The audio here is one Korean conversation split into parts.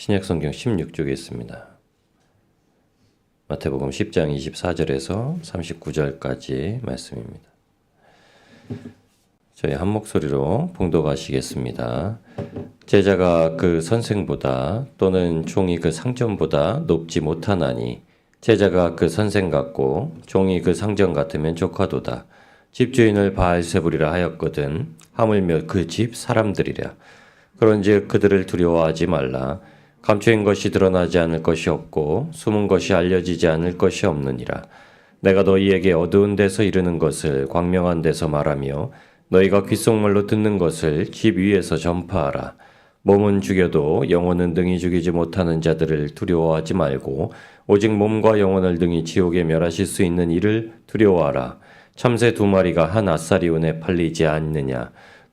신약 성경 16쪽에 있습니다. 마태복음 10장 24절에서 39절까지 말씀입니다. 저희 한 목소리로 봉독하시겠습니다. 제자가 그 선생보다 또는 종이 그 상전보다 높지 못하나니 제자가 그 선생 같고 종이 그 상전 같으면 조카도다. 집주인을 바알세불이라 하였거든 하물며 그 집 사람들이랴. 그런즉 그들을 두려워하지 말라. 감추인 것이 드러나지 않을 것이 없고 숨은 것이 알려지지 않을 것이 없느니라. 내가 너희에게 어두운 데서 이르는 것을 광명한 데서 말하며 너희가 귓속말로 듣는 것을 집 위에서 전파하라. 몸은 죽여도 영혼은 능히 죽이지 못하는 자들을 두려워하지 말고 오직 몸과 영혼을 능히 지옥에 멸하실 수 있는 이를 두려워하라. 참새 두 마리가 한 아사리온에 팔리지 않느냐.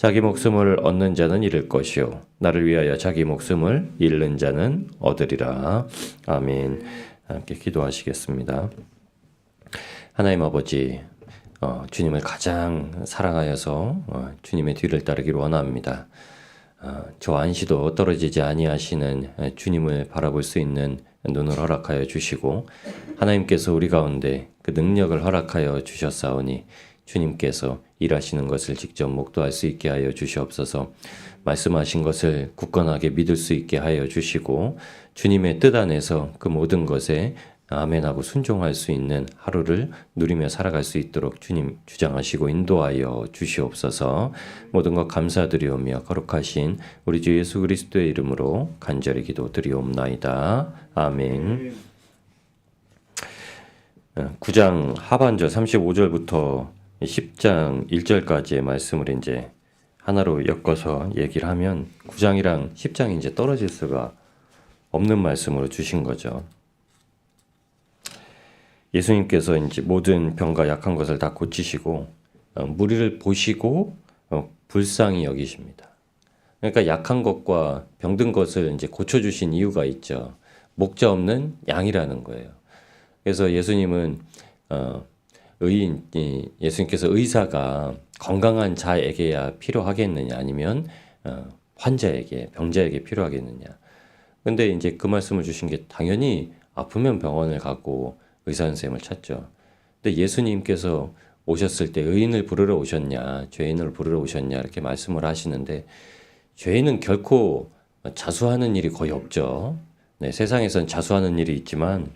자기 목숨을 얻는 자는 잃을 것이요 나를 위하여 자기 목숨을 잃는 자는 얻으리라. 아멘. 함께 기도하시겠습니다. 하나님 아버지, 어, 주님을 가장 사랑하여서 어, 주님의 뒤를 따르기를 원합니다. 어, 저 안시도 떨어지지 아니하시는 주님을 바라볼 수 있는 눈을 허락하여 주시고 하나님께서 우리 가운데 그 능력을 허락하여 주셨사오니 주님께서 일하시는 것을 직접 목도할 수 있게 하여 주시옵소서. 말씀하신 것을 굳건하게 믿을 수 있게 하여 주시고 주님의 뜻 안에서 그 모든 것에 아멘하고 순종할 수 있는 하루를 누리며 살아갈 수 있도록 주님 주장하시고 인도하여 주시옵소서. 모든 것 감사드리오며 거룩하신 우리 주 예수 그리스도의 이름으로 간절히 기도드리옵나이다. 아멘. 9장 하반절 35절부터 10장 1절까지의 말씀을 이제 하나로 엮어서 얘기를 하면 9장이랑 10장이 이제 떨어질 수가 없는 말씀으로 주신 거죠. 예수님께서 이제 모든 병과 약한 것을 다 고치시고 어, 무리를 보시고 어, 불쌍히 여기십니다. 그러니까 약한 것과 병든 것을 이제 고쳐 주신 이유가 있죠. 목자 없는 양이라는 거예요. 그래서 예수님은 어, 의인 예수님께서 의사가 건강한 자에게야 필요하겠느냐 아니면 어, 환자에게 병자에게 필요하겠느냐. 근데 이제 그 말씀을 주신 게 당연히 아프면 병원을 가고 의사 선생님을 찾죠. 근데 예수님께서 오셨을 때 의인을 부르러 오셨냐, 죄인을 부르러 오셨냐 이렇게 말씀을 하시는데 죄인은 결코 자수하는 일이 거의 없죠. 네, 세상에선 자수하는 일이 있지만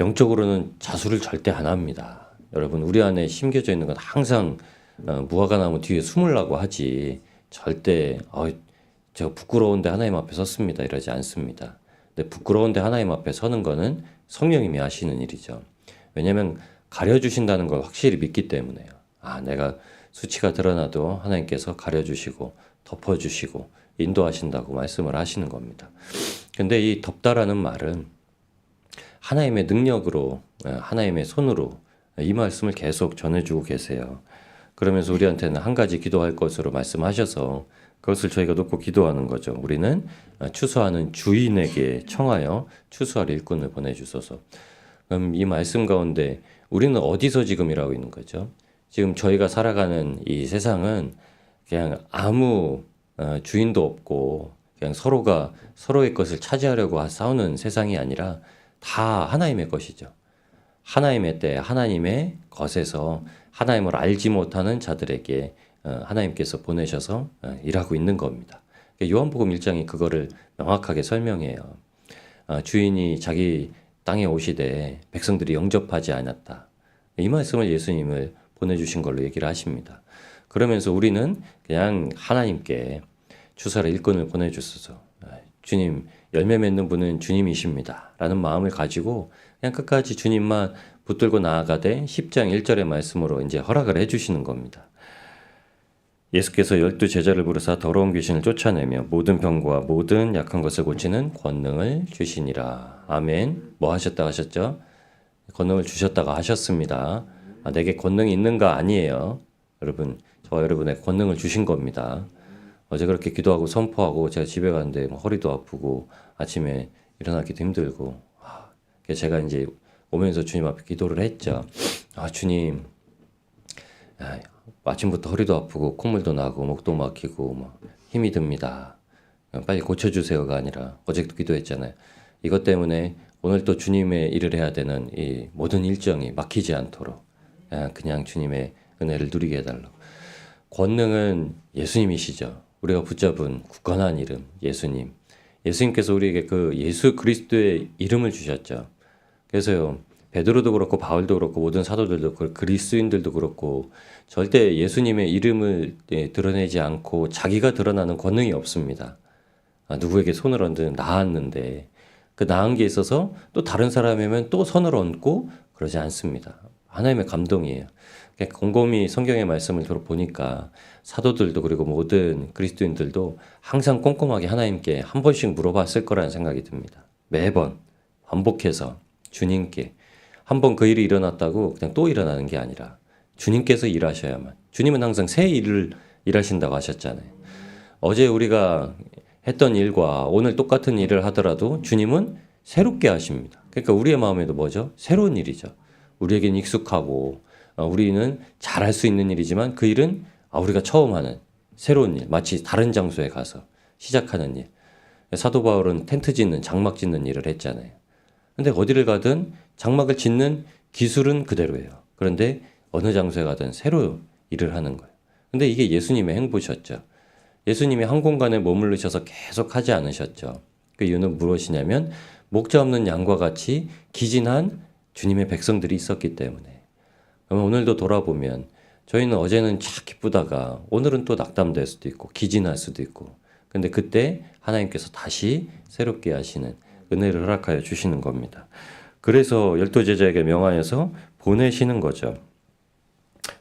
영적으로는 자수를 절대 안 합니다. 여러분 우리 안에 심겨져 있는 건 항상 어, 무화과 나무 뒤에 숨으려고 하지 절대 어, 저 부끄러운데 하나님 앞에 섰습니다 이러지 않습니다. 근데 부끄러운데 하나님 앞에 서는 거는 성령님이 하시는 일이죠. 왜냐하면 가려주신다는 걸 확실히 믿기 때문에요. 아 내가 수치가 드러나도 하나님께서 가려주시고 덮어주시고 인도하신다고 말씀을 하시는 겁니다. 근데 이 덮다라는 말은 하나님의 능력으로 어, 하나님의 손으로 이 말씀을 계속 전해주고 계세요. 그러면서 우리한테는 한 가지 기도할 것으로 말씀하셔서 그것을 저희가 놓고 기도하는 거죠. 우리는 어, 추수하는 주인에게 청하여 추수할 일꾼을 보내주소서. 그럼 이 말씀 가운데 우리는 어디서 지금 일하고 있는 거죠? 지금 저희가 살아가는 이 세상은 그냥 아무 어, 주인도 없고 그냥 서로가 서로의 것을 차지하려고 싸우는 세상이 아니라 다 하나님의 것이죠. 하나님의 때 하나님의 것에서 하나님을 알지 못하는 자들에게 어, 하나님께서 보내셔서 어, 일하고 있는 겁니다. 그러니까 요한복음 1장이 그거를 명확하게 설명해요. 어, 주인이 자기 땅에 오시되 백성들이 영접하지 않았다. 이 말씀을 예수님을 보내주신 걸로 얘기를 하십니다. 그러면서 우리는 그냥 하나님께 주사를 일꾼을 보내주소서. 아, 주님 열매 맺는 분은 주님이십니다. 라는 마음을 가지고 그냥 끝까지 주님만 붙들고 나아가되 10장 1절의 말씀으로 이제 허락을 해주시는 겁니다. 예수께서 열두 제자를 부르사 더러운 귀신을 쫓아내며 모든 병과 모든 약한 것을 고치는 권능을 주시니라. 아멘. 뭐 하셨다 하셨죠? 권능을 주셨다가 하셨습니다. 아, 내게 권능이 있는가 아니에요. 여러분, 저 여러분의 권능을 주신 겁니다. 어제 그렇게 기도하고 선포하고 제가 집에 갔는데 뭐 허리도 아프고 아침에 일어나기도 힘들고 아, 제가 이제 오면서 주님 앞에 기도를 했죠. 아 주님, 아, 아침부터 허리도 아프고 콧물도 나고 목도 막히고 막 힘이 듭니다. 빨리 고쳐주세요가 아니라 어제도 기도했잖아요. 이것 때문에 오늘 또 주님의 일을 해야 되는 이 모든 일정이 막히지 않도록 아, 그냥 주님의 은혜를 누리게 해달라고. 권능은 예수님이시죠. 우리가 붙잡은 굳건한 이름 예수님. 예수님께서 우리에게 그 예수 그리스도의 이름을 주셨죠. 그래서요. 베드로도 그렇고 바울도 그렇고 모든 사도들도 그렇고 그리스도인들도 그렇고 절대 예수님의 이름을 예, 드러내지 않고 자기가 드러나는 권능이 없습니다. 아, 누구에게 손을 얹는 나았는데 그 나은 게 있어서 또 다른 사람이면 또 손을 얹고 그러지 않습니다. 하나님의 감동이에요. 곰곰이 성경의 말씀을 보니까 사도들도 그리고 모든 그리스도인들도 항상 꼼꼼하게 하나님께 한 번씩 물어봤을 거라는 생각이 듭니다. 매번 반복해서 주님께 한 번 그 일이 일어났다고 그냥 또 일어나는 게 아니라 주님께서 일하셔야만 주님은 항상 새 일을 일하신다고 하셨잖아요. 어제 우리가 했던 일과 오늘 똑같은 일을 하더라도 주님은 새롭게 하십니다. 그러니까 우리의 마음에도 뭐죠? 새로운 일이죠. 우리에겐 익숙하고 어, 우리는 잘할 수 있는 일이지만 그 일은 아, 우리가 처음 하는 새로운 일, 마치 다른 장소에 가서 시작하는 일. 사도 바울은 텐트 짓는 장막 짓는 일을 했잖아요. 근데 어디를 가든 장막을 짓는 기술은 그대로예요. 그런데 어느 장소에 가든 새로 일을 하는 거예요. 근데 이게 예수님의 행보셨죠. 예수님이 한 공간에 머무르셔서 계속 하지 않으셨죠. 그 이유는 무엇이냐면 목자 없는 양과 같이 기진한 주님의 백성들이 있었기 때문에. 그러면 오늘도 돌아보면 저희는 어제는 참 기쁘다가 오늘은 또 낙담될 수도 있고 기진할 수도 있고 근데 그때 하나님께서 다시 새롭게 하시는 은혜를 허락하여 주시는 겁니다. 그래서 열두 제자에게 명하여서 보내시는 거죠.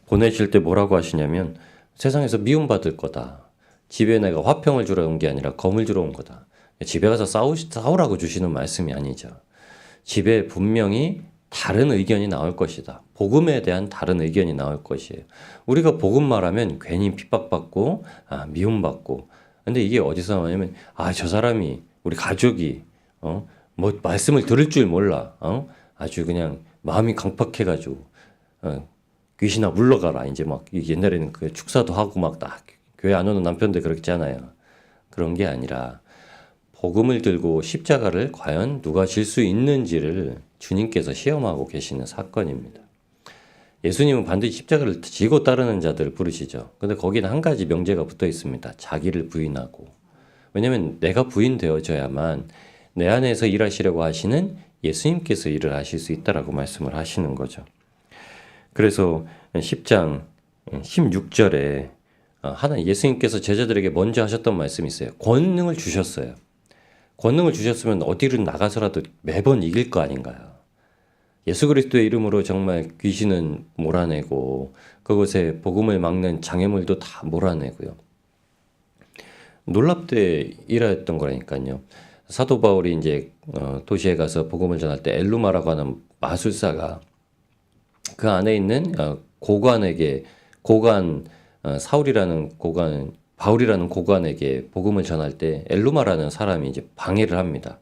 보내실 때 뭐라고 하시냐면 세상에서 미움받을 거다. 집에 내가 화평을 주러 온 게 아니라 검을 주러 온 거다. 집에 가서 싸우, 싸우라고 주시는 말씀이 아니죠. 집에 분명히 다른 의견이 나올 것이다. 복음에 대한 다른 의견이 나올 것이에요. 우리가 복음 말하면 괜히 핍박받고, 아, 미움받고. 근데 이게 어디서 나오냐면, 아, 저 사람이, 우리 가족이, 어, 뭐, 말씀을 들을 줄 몰라. 어? 아주 그냥 마음이 강팍해가지고, 어, 귀신아 물러가라. 이제 막, 옛날에는 그 축사도 하고 막 딱, 교회 안 오는 남편들 그렇잖아요. 그런 게 아니라, 복음을 들고 십자가를 과연 누가 질 수 있는지를 주님께서 시험하고 계시는 사건입니다. 예수님은 반드시 십자가를 지고 따르는 자들을 부르시죠. 근데 거기는 한 가지 명제가 붙어 있습니다. 자기를 부인하고. 왜냐면 내가 부인되어져야만 내 안에서 일하시려고 하시는 예수님께서 일을 하실 수 있다라고 말씀을 하시는 거죠. 그래서 10장 16절에 하나 예수님께서 제자들에게 먼저 하셨던 말씀이 있어요. 권능을 주셨어요. 권능을 주셨으면 어디를 나가서라도 매번 이길 거 아닌가요? 예수 그리스도의 이름으로 정말 귀신은 몰아내고 그곳에 복음을 막는 장애물도 다 몰아내고요. 놀랍게 일하였던 거라니까요. 사도 바울이 이제 어, 도시에 가서 복음을 전할 때 엘루마라고 하는 마술사가 그 안에 있는 어, 고관에게 고관 어, 사울이라는 고관 바울이라는 고관에게 복음을 전할 때 엘루마라는 사람이 이제 방해를 합니다.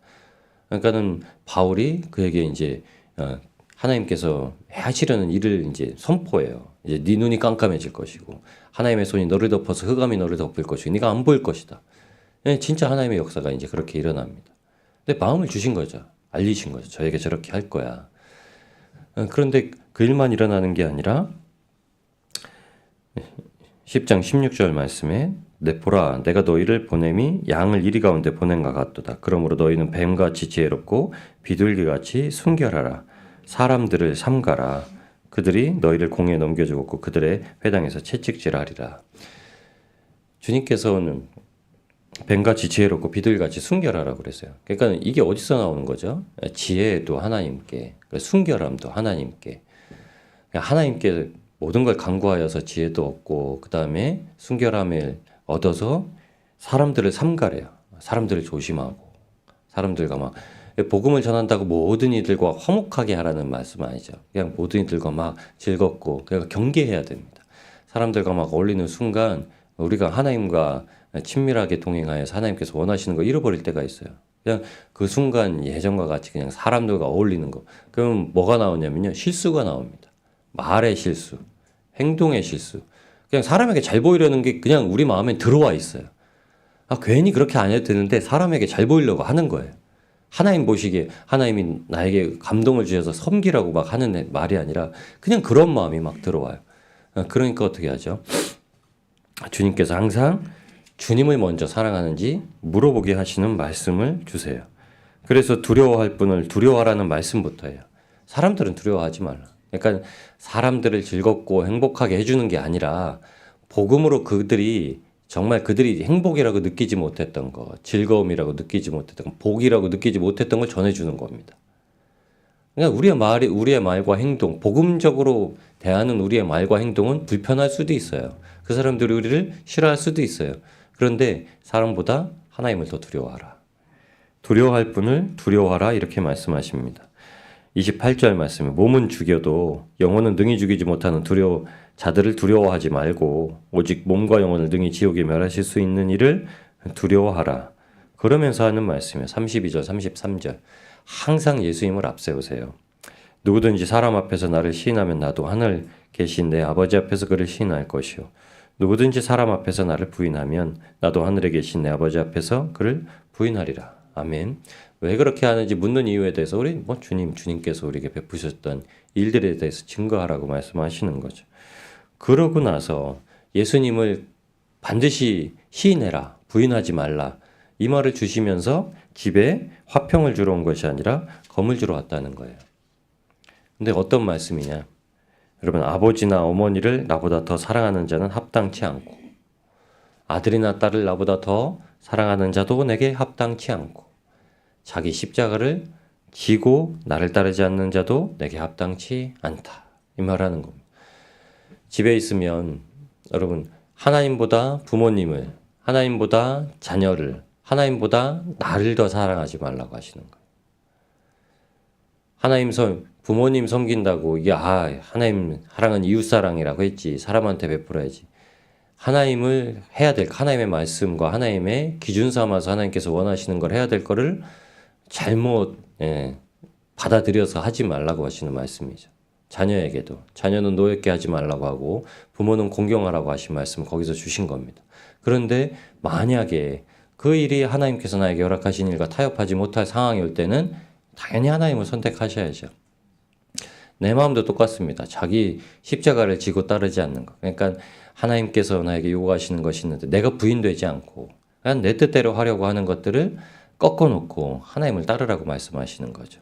그러니까는 바울이 그에게 이제 어, 하나님께서 하시려는 일을 이제 선포해요. 이제 네 눈이 깜깜해질 것이고 하나님의 손이 너를 덮어서 흑암이 너를 덮을 것이고 네가 안 보일 것이다. 네, 진짜 하나님의 역사가 이제 그렇게 일어납니다. 근데 마음을 주신 거죠. 알리신 거죠. 저에게 저렇게 할 거야. 어, 그런데 그 일만 일어나는 게 아니라 10장 16절 말씀에 내 보라 내가 너희를 보냄이 양을 이리 가운데 보낸과 같도다. 그러므로 너희는 뱀같이 지혜롭고 비둘기같이 순결하라. 사람들을 삼가라. 그들이 너희를 공에 넘겨주었고 그들의 회당에서 채찍질하리라. 주님께서는 뱀같이 지혜롭고 비둘기같이 순결하라고 그랬어요. 그러니까 이게 어디서 나오는 거죠? 지혜도 하나님께, 순결함도 하나님께. 그러니까 하나님께 모든 걸 강구하여서 지혜도 얻고 그 다음에 순결함을 얻어서 사람들을 삼가래요. 사람들을 조심하고 사람들과 막 복음을 전한다고 모든 이들과 화목하게 하라는 말씀 아니죠. 그냥 모든 이들과 막 즐겁고 그러니까 경계해야 됩니다. 사람들과 막 어울리는 순간 우리가 하나님과 친밀하게 동행하여서 하나님께서 원하시는 거 잃어버릴 때가 있어요. 그냥 그 순간 예전과 같이 그냥 사람들과 어울리는 거. 그럼 뭐가 나오냐면요. 실수가 나옵니다. 말의 실수, 행동의 실수. 그냥 사람에게 잘 보이려는 게 그냥 우리 마음에 들어와 있어요. 아, 괜히 그렇게 안 해도 되는데 사람에게 잘 보이려고 하는 거예요. 하나님 보시기에 하나님이 나에게 감동을 주셔서 섬기라고 막 하는 말이 아니라 그냥 그런 마음이 막 들어와요. 아, 그러니까 어떻게 하죠? 주님께서 항상 주님을 먼저 사랑하는지 물어보게 하시는 말씀을 주세요. 그래서 두려워할 분을 두려워하라는 말씀부터예요. 사람들은 두려워하지 말라. 그러니까 사람들을 즐겁고 행복하게 해주는 게 아니라 복음으로 그들이 정말 그들이 행복이라고 느끼지 못했던 거, 즐거움이라고 느끼지 못했던 거, 복이라고 느끼지 못했던 걸 전해주는 겁니다. 그러니까 우리의 말이 우리의 말과 행동, 복음적으로 대하는 우리의 말과 행동은 불편할 수도 있어요. 그 사람들이 우리를 싫어할 수도 있어요. 그런데 사람보다 하나님을 더 두려워하라. 두려워할 분을 두려워하라 이렇게 말씀하십니다. 28절 말씀에 몸은 죽여도 영혼은 능히 죽이지 못하는 두려워 자들을 두려워하지 말고 오직 몸과 영혼을 능히 지옥에 멸하실 수 있는 일을 두려워하라. 그러면서 하는 말씀이에요. 32절, 33절. 항상 예수님을 앞세우세요. 누구든지 사람 앞에서 나를 시인하면 나도 하늘 계신 내 아버지 앞에서 그를 시인할 것이요. 누구든지 사람 앞에서 나를 부인하면 나도 하늘에 계신 내 아버지 앞에서 그를 부인하리라. 아멘. 왜 그렇게 하는지 묻는 이유에 대해서 우리 뭐 주님 주님께서 우리에게 베푸셨던 일들에 대해서 증거하라고 말씀하시는 거죠. 그러고 나서 예수님을 반드시 시인해라 부인하지 말라 이 말을 주시면서 집에 화평을 주러 온 것이 아니라 검을 주러 왔다는 거예요. 근데 어떤 말씀이냐? 여러분 아버지나 어머니를 나보다 더 사랑하는 자는 합당치 않고 아들이나 딸을 나보다 더 사랑하는 자도 내게 합당치 않고 자기 십자가를 지고 나를 따르지 않는 자도 내게 합당치 않다. 이 말하는 겁니다. 집에 있으면 여러분 하나님보다 부모님을 하나님보다 자녀를 하나님보다 나를 더 사랑하지 말라고 하시는 거예요. 하나님 섬 부모님 섬긴다고 이게 아 하나님 사랑은 이웃 사랑이라고 했지 사람한테 베풀어야지. 하나님을 해야 될 하나님의 말씀과 하나님의 기준 삼아서 하나님께서 원하시는 걸 해야 될 거를 잘못 예, 받아들여서 하지 말라고 하시는 말씀이죠. 자녀에게도 자녀는 노엽게 하지 말라고 하고 부모는 공경하라고 하신 말씀 거기서 주신 겁니다. 그런데 만약에 그 일이 하나님께서 나에게 허락하신 일과 타협하지 못할 상황이 올 때는 당연히 하나님을 선택하셔야죠. 내 마음도 똑같습니다. 자기 십자가를 지고 따르지 않는 것. 그러니까 하나님께서 나에게 요구하시는 것이 있는데 내가 부인되지 않고 그냥 내 뜻대로 하려고 하는 것들을 꺾어놓고 하나님을 따르라고 말씀하시는 거죠.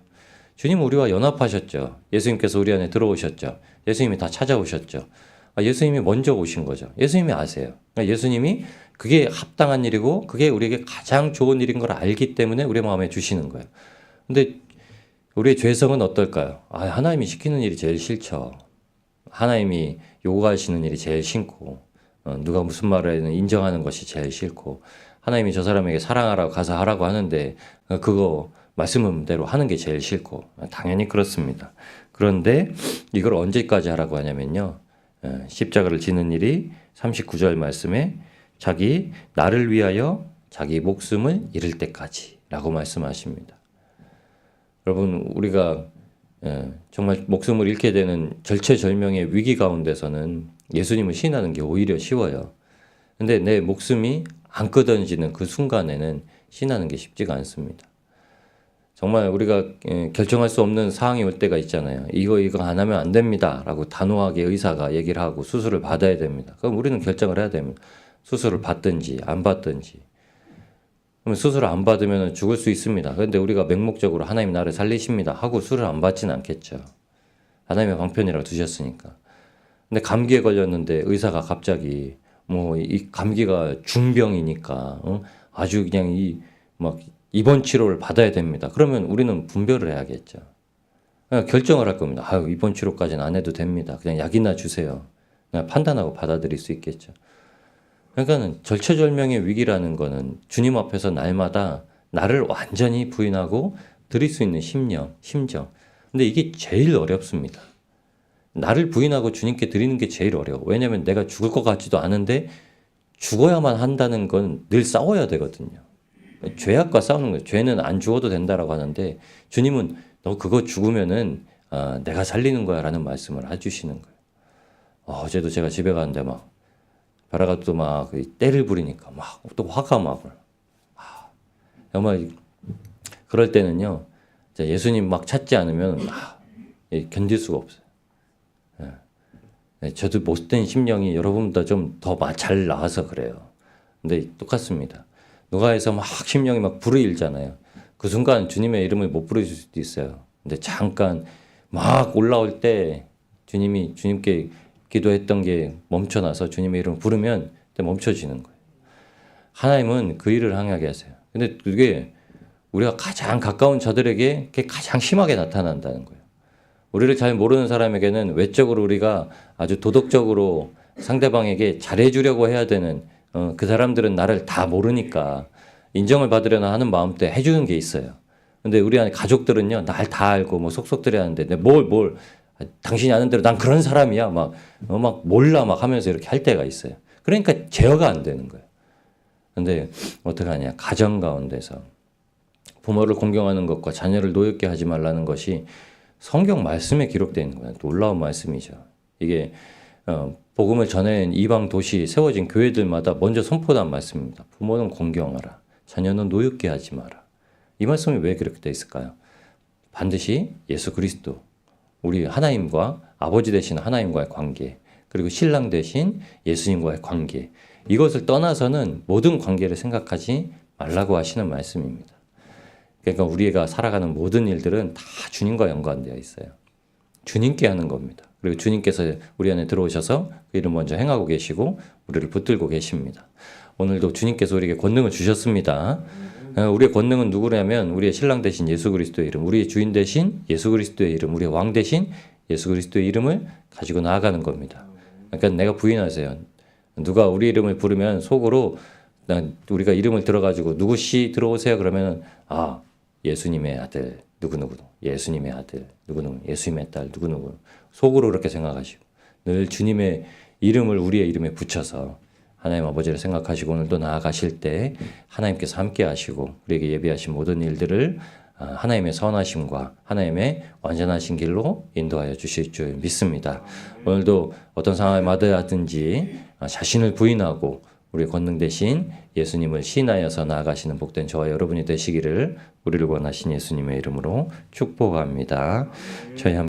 주님 우리와 연합하셨죠. 예수님께서 우리 안에 들어오셨죠. 예수님이 다 찾아오셨죠. 아, 예수님이 먼저 오신 거죠. 예수님이 아세요. 그러니까 예수님이 그게 합당한 일이고 그게 우리에게 가장 좋은 일인 걸 알기 때문에 우리 마음에 주시는 거예요. 근데 우리의 죄성은 어떨까요? 아, 하나님이 시키는 일이 제일 싫죠. 하나님이 요구하시는 일이 제일 싫고 어, 누가 무슨 말을 해는 인정하는 것이 제일 싫고 하나님이 저 사람에게 사랑하라고 가서 하라고 하는데 어, 그거 말씀대로 하는 게 제일 싫고 당연히 그렇습니다. 그런데 이걸 언제까지 하라고 하냐면요. 어, 십자가를 지는 일이 39절 말씀에 자기 나를 위하여 자기 목숨을 잃을 때까지라고 말씀하십니다. 여러분 우리가 예, 정말 목숨을 잃게 되는 절체절명의 위기 가운데서는 예수님을 신하는 게 오히려 쉬워요. 근데 내 목숨이 안 끊어지는 그 순간에는 신하는 게 쉽지가 않습니다. 정말 우리가 예, 결정할 수 없는 상황이 올 때가 있잖아요. 이거 이거 안 하면 안 됩니다라고 단호하게 의사가 얘기를 하고 수술을 받아야 됩니다. 그럼 우리는 결정을 해야 됩니다. 수술을 받든지 안 받든지. 그러면 수술을 안 받으면 죽을 수 있습니다. 그런데 우리가 맹목적으로 하나님 나를 살리십니다 하고 수를 안 받지는 않겠죠. 하나님의 방편이라고 두셨으니까. 근데 감기에 걸렸는데 의사가 갑자기 뭐 이 감기가 중병이니까 어? 아주 그냥 이막 입원 치료를 받아야 됩니다. 그러면 우리는 분별을 해야겠죠. 그냥 결정을 할 겁니다. 아유 입원 치료까지는 안 해도 됩니다. 그냥 약이나 주세요. 그냥 판단하고 받아들일 수 있겠죠. 그러니까는 절체절명의 위기라는 거는 주님 앞에서 날마다 나를 완전히 부인하고 드릴 수 있는 심령, 심정. 근데 이게 제일 어렵습니다. 나를 부인하고 주님께 드리는 게 제일 어려워. 왜냐면 내가 죽을 것 같지도 않은데 죽어야만 한다는 건 늘 싸워야 되거든요. 죄악과 싸우는 거예요. 죄는 안 죽어도 된다라고 하는데 주님은 너 그거 죽으면은 아, 내가 살리는 거야라는 말씀을 해주시는 거예요. 어, 어제도 제가 집에 가는데 막 벼라가 또막 그 때를 부리니까 막 또 화가 막 아, 정말 그럴 때는요 예수님 막 찾지 않으면 아, 예, 견딜 수가 없어요. 예. 예, 저도 못된 심령이 여러분보다 좀 더 잘 나와서 그래요. 근데 똑같습니다. 누가에서 막 심령이 막 불을일잖아요. 그 순간 주님의 이름을 못 부르실 수도 있어요. 근데 잠깐 막 올라올 때 주님이 주님께 기도했던 게 멈춰나서 주님의 이름을 부르면 멈춰지는 거예요. 하나님은 그 일을 항하게 하세요. 근데 그게 우리가 가장 가까운 저들에게 그게 가장 심하게 나타난다는 거예요. 우리를 잘 모르는 사람에게는 외적으로 우리가 아주 도덕적으로 상대방에게 잘해주려고 해야 되는 어, 그 사람들은 나를 다 모르니까 인정을 받으려나 하는 마음 때 해주는 게 있어요. 근데 우리 안에 가족들은요, 날 다 알고 뭐 속속들이 하는데 내 뭘, 뭘, 아, 당신이 아는 대로 난 그런 사람이야. 막, 어, 막 몰라 막 하면서 이렇게 할 때가 있어요. 그러니까 제어가 안 되는 거예요. 근데 어떡하냐. 가정 가운데서 부모를 공경하는 것과 자녀를 노엽게 하지 말라는 것이 성경 말씀에 기록되어 있는 거예요. 놀라운 말씀이죠. 이게 어, 복음을 전해낸 이방 도시 세워진 교회들마다 먼저 선포한 말씀입니다. 부모는 공경하라. 자녀는 노엽게 하지 마라. 이 말씀이 왜 그렇게 되어 있을까요? 반드시 예수 그리스도, 우리 하나님과 아버지 되신 하나님과의 관계, 그리고 신랑 되신 예수님과의 관계, 이것을 떠나서는 모든 관계를 생각하지 말라고 하시는 말씀입니다. 그러니까 우리가 살아가는 모든 일들은 다 주님과 연관되어 있어요. 주님께 하는 겁니다. 그리고 주님께서 우리 안에 들어오셔서 그 일을 먼저 행하고 계시고 우리를 붙들고 계십니다. 오늘도 주님께서 우리에게 권능을 주셨습니다. 어, 우리의 권능은 누구냐면 우리의 신랑 대신 예수 그리스도의 이름, 우리의 주인 대신 예수 그리스도의 이름, 우리의 왕 대신 예수 그리스도의 이름을 가지고 나아가는 겁니다. 그러니까 내가 부인하세요. 누가 우리 이름을 부르면 속으로 난 우리가 이름을 들어가지고 누구씨 들어오세요 그러면 아 예수님의 아들 누구누구 예수님의 아들 누구누구 예수님의 딸 누구누구 속으로 그렇게 생각하시고 늘 주님의 이름을 우리의 이름에 붙여서 하나님 아버지를 생각하시고 오늘도 나아가실 때 하나님께서 함께 하시고 우리에게 예비하신 모든 일들을 아, 하나님의 선하심과 하나님의 완전하신 길로 인도하여 주실 줄 믿습니다. 오늘도 어떤 상황에 마다하든지 아, 자신을 부인하고 우리 권능 대신 예수님을 신하여서 나아가시는 복된 저와 여러분이 되시기를 우리를 원하신 예수님의 이름으로 축복합니다. 저희 한